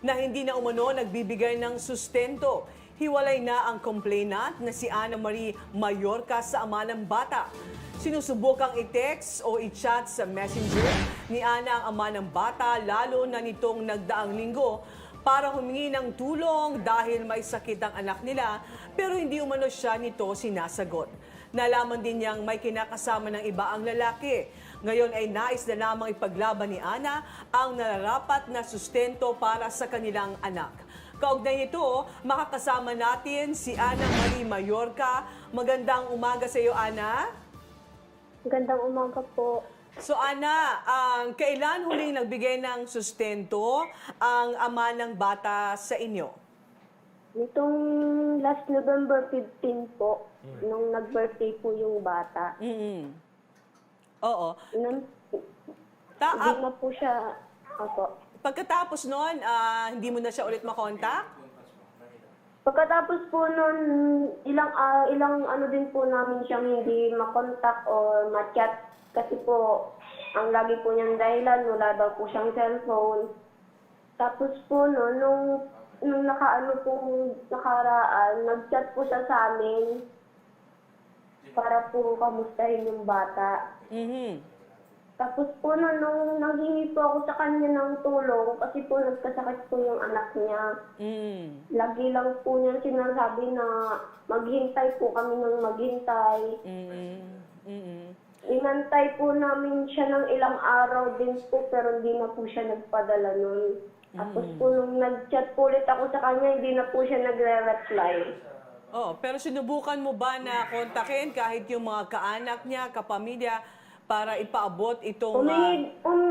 na hindi na umano nagbibigay ng sustento. Hiwalay na ang complainant na si Ana Marie Mayorka sa ama ng bata. Sinusubukang i-text o i-chat sa messenger ni Ana ang ama ng bata lalo na nitong nagdaang linggo para humingi ng tulong dahil may sakit ang anak nila pero hindi umano siya nito sinasagot. Nalaman din niyang may kinakasama ng iba ang lalaki. Ngayon ay nais na lamang ipaglaban ni Ana ang nararapat na sustento para sa kanilang anak. Kaugnay nito, makakasama natin si Ana Marie Mayorka. Magandang umaga sa iyo, Ana. Gandang umaga po. So Ana, ang kailan huling nagbigay ng sustento ang ama ng bata sa inyo? Nitong last November 15 po, nung nag-birthday po yung bata, mm Oo. nung, Ta- hindi ah, na po siya, ako. pagkatapos noon, ah, hindi mo na siya ulit makontak? Pagkatapos po nun, ilang, ah, ilang ano din po namin siyang hindi makontak or ma-chat kasi po, ang lagi po niyang dahilan, wala daw po siyang cellphone. Tapos po no, nung, nung nakaano po nakaraan, nag-chat po siya sa amin para po kamustahin yung bata. Mhm. Tapos po no, nung nanghingi po ako sa kanya ng tulong kasi po nagkasakit po yung anak niya. Mm. Lagi lang po niya sinasabi na maghintay po kami ng maghintay. Mm. Mm. Inantay po namin siya ng ilang araw din po pero hindi na po siya nagpadala nun. Tapos po nung nag-chat po ulit ako sa kanya, hindi na po siya nagre-reply. Oh, pero sinubukan mo ba na kontakin kahit yung mga kaanak niya, kapamilya para ipaabot itong ah, Humingi, um,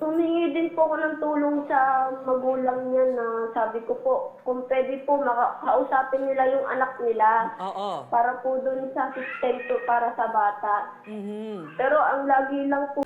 humingi din po ako ng tulong sa magulang niya na sabi ko po, kung pwede po makakausapin nila yung anak nila Oo. para po dun sa sustento para sa bata. Mhm. Pero ang lagi lang po